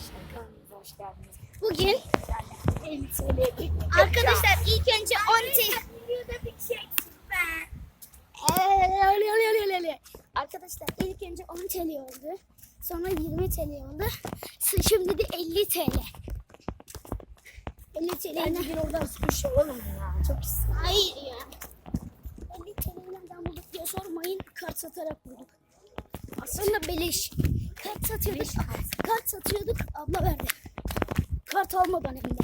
arkadaşlar kanalımıza hoş geldiniz. Bugün arkadaşlar ilk önce 10 TL. Arkadaşlar ilk önce 10 TL oldu. Sonra 20 TL oldu. Şimdi de 50 TL. 50 TL Bence bir oradan sıkış olalım ya. Çok istedim. Hayır ya. 50 TL'yi nereden bulduk diye sormayın. Kart satarak bulduk. Aslında beleş. Kart satıyorduk. Kart satıyorduk. Abla verdi. Kart almadan hem de.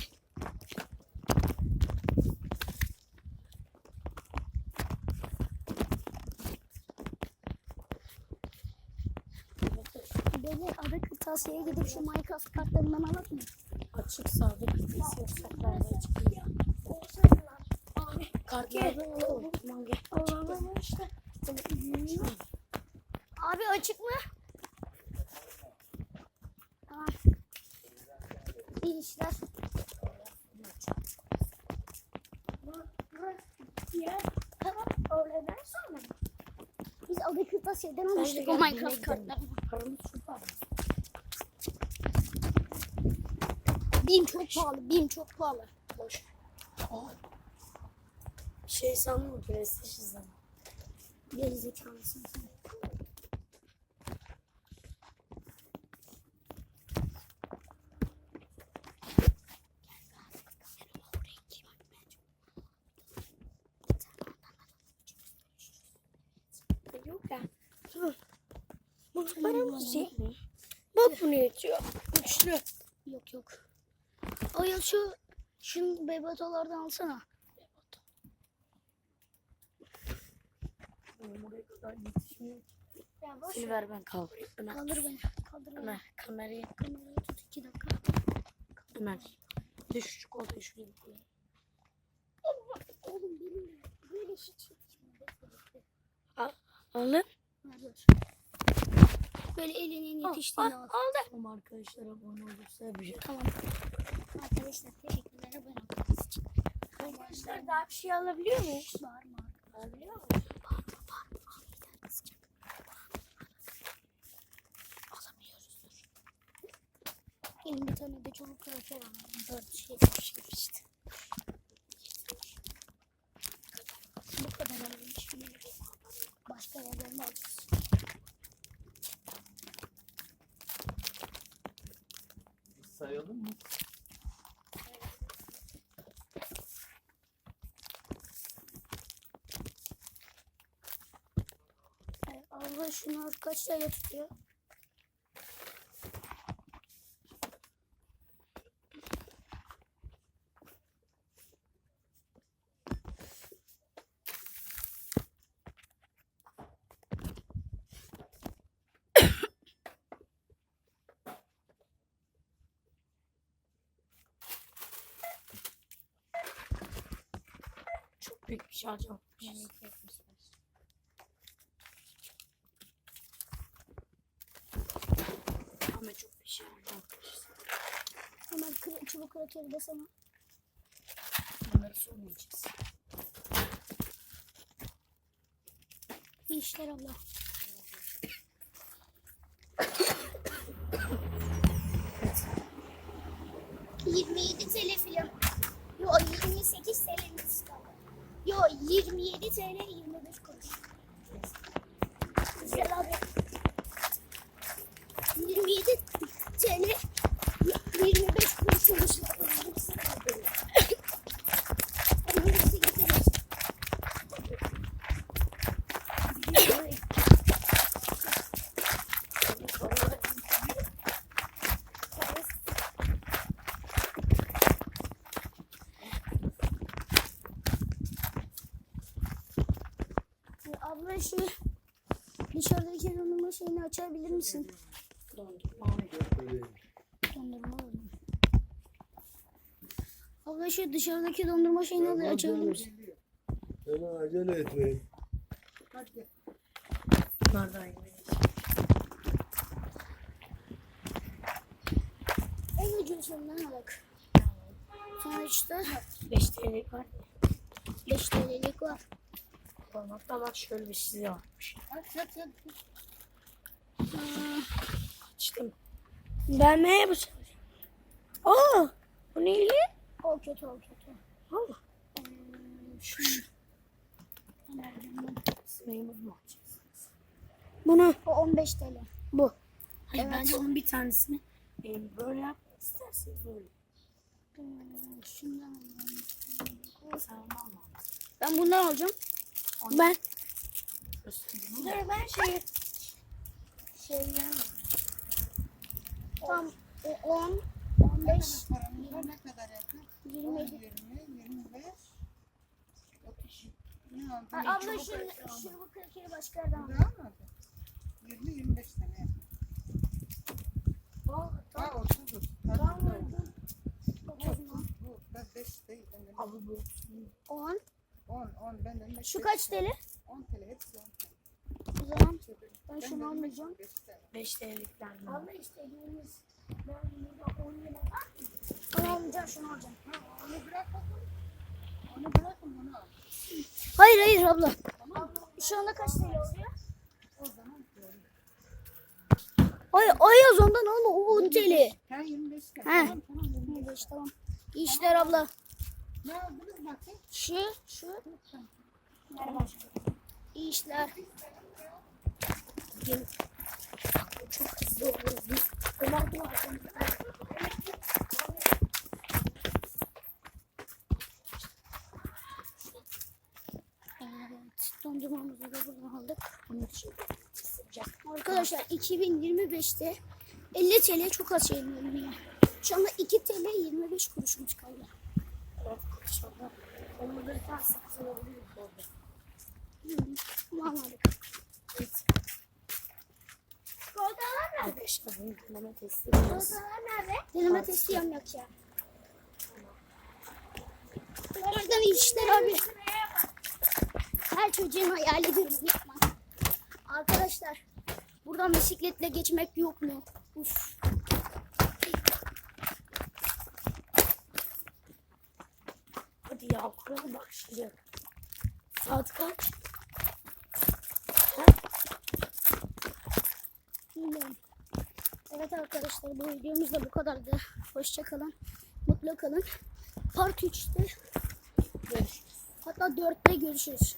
Böyle ada kırtasiyeye gidip şu Minecraft kartlarından alalım mı? Açık sağlık listesi yok. Sokaklarda çıkıyor. Kartlardan alalım. Allah'ım işte. Abi açık mı? Tamam. İyi işler. Tamam. Öğleden sonra. Biz adı kırtasiyeden almıştık o Minecraft kartlarını. Bin çok pahalı, bin çok pahalı. Boş. Şey sandım prestij izledim. Gerizekalısın sen. Yok ya. Bu paramız şey. Bak bunu yetiyor. Güçlü. Yok yok. Ayıl şu şunu bebatolardan alsana. Yetişmiyor. Seni ver. ben kaldırayım. Ömer. Kaldır beni. Kaldır beni. Ömer kamerayı. Kamerayı tut iki dakika. Ömer. Düş şu koltuğu şuraya koyayım. Oğlum benim böyle hiç yetişmiyor. Bekle bekle. Alın. Böyle elinin Al, yetiştiğini al, al. aldı. Ama arkadaşlar abone olursa yapacağım. Tamam. Arkadaşlar teşekkürler abone olduğunuz için. Arkadaşlar daha bir şey alabiliyor muyuz? Bağırma. Alabiliyor muyuz? Bağırma bağırma. Ahmet'e kızacak. Alamıyoruz dur. Benim bir tane de çoluk kraker aldım. Dört şey şey işte. Bu kadar şimdi. Başka yerden de alırız. Abla şunu kaç TL tutuyor? Çok büyük bir şey alacağım. Ama çok bir şey alacağım. Hemen kır, çubuk krakeri de sana. Bunları sonra yiyeceğiz. İyi işler abla. ...27 TL filan. Yo 28 TL'miz kaldı. Yo 27 TL 25 kuruş. Güzel abi. 27 TL 25 kuruş olmuş. 28 TL. Abla şu dışarıdaki dondurma şeyini açabilir misin? Dondurma. Dondurma. Abla şu dışarıdaki dondurma şeyini al- açabilir misin? Hemen acele etmeyin. Hadi. Yemeyiz. En ucuzundan alak. Sonuçta 5 TL'lik var. 5 TL'lik var. Hatta bak şöyle bir şey varmış. Aa, Açtım. Ben neye bu Aa! Bu neyli? O kötü o kötü. Allah. Şu. Bunu. O 15 TL. Bu. Hayır Evet. bence onun bir tanesini e, böyle yap. İsterseniz öyle. Hmm, Şundan. Ben bundan alacağım. Ben. Dur ben şey şey Tam e, 10 15 Paramızda ne kadar yaptı? 20 20, 25, 30. Ne oldu? Abla şunu şunu bu kırkiri başka yerden al. Daha mı? 20, 25 tane. Ha 30. Tamam mı? Bu ben 5 değil. Abi bu 10 10, 10 benden de Şu kaç. TL? 10 TL hepsi 10 TL. O zaman ben Ben şunu almayacağım. 5 TL. 5 TL'likler mi? Abla istediğimiz ben burada 10 lira. Ben almayacağım şunu alacağım. Ha, onu bırak bakalım. Onu bırakın bunu al. Hayır hayır abla. Şu anda kaç TL oluyor? O zaman. Ay ay yaz ondan alma o 10 TL. Ha 25 TL. He. Tamam tamam. 25 tamam. İyi işler abla. Ne aldınız bakayım? Şu şu. Merhaba. İyi işler. Çok hızlı oluyoruz biz. Evet, dondurmamızı da buradan aldık. Bunun için sıcak. Arkadaşlar 2025'te 50 TL çok az şey. Şu anda 2 TL 25 kuruşumuz kaldı. İnşallah. Onu da bir sakız olabilir bu arada. Hmm, Tamam aldık. Evet. Koldalar Arkadaşlar testi yapacağız. nerede? Deneme testi yapmak ya. İyi işler abi. Her çocuğun hayalidir yapmak. Arkadaşlar buradan bisikletle geçmek yok mu? Uf. Hadi ya şimdi. Saat kaç? Bilmiyorum. Evet arkadaşlar bu videomuz da bu kadardı. Hoşça kalın. Mutlu kalın. Part 3'te Görüşürüz. hatta 4'te görüşürüz.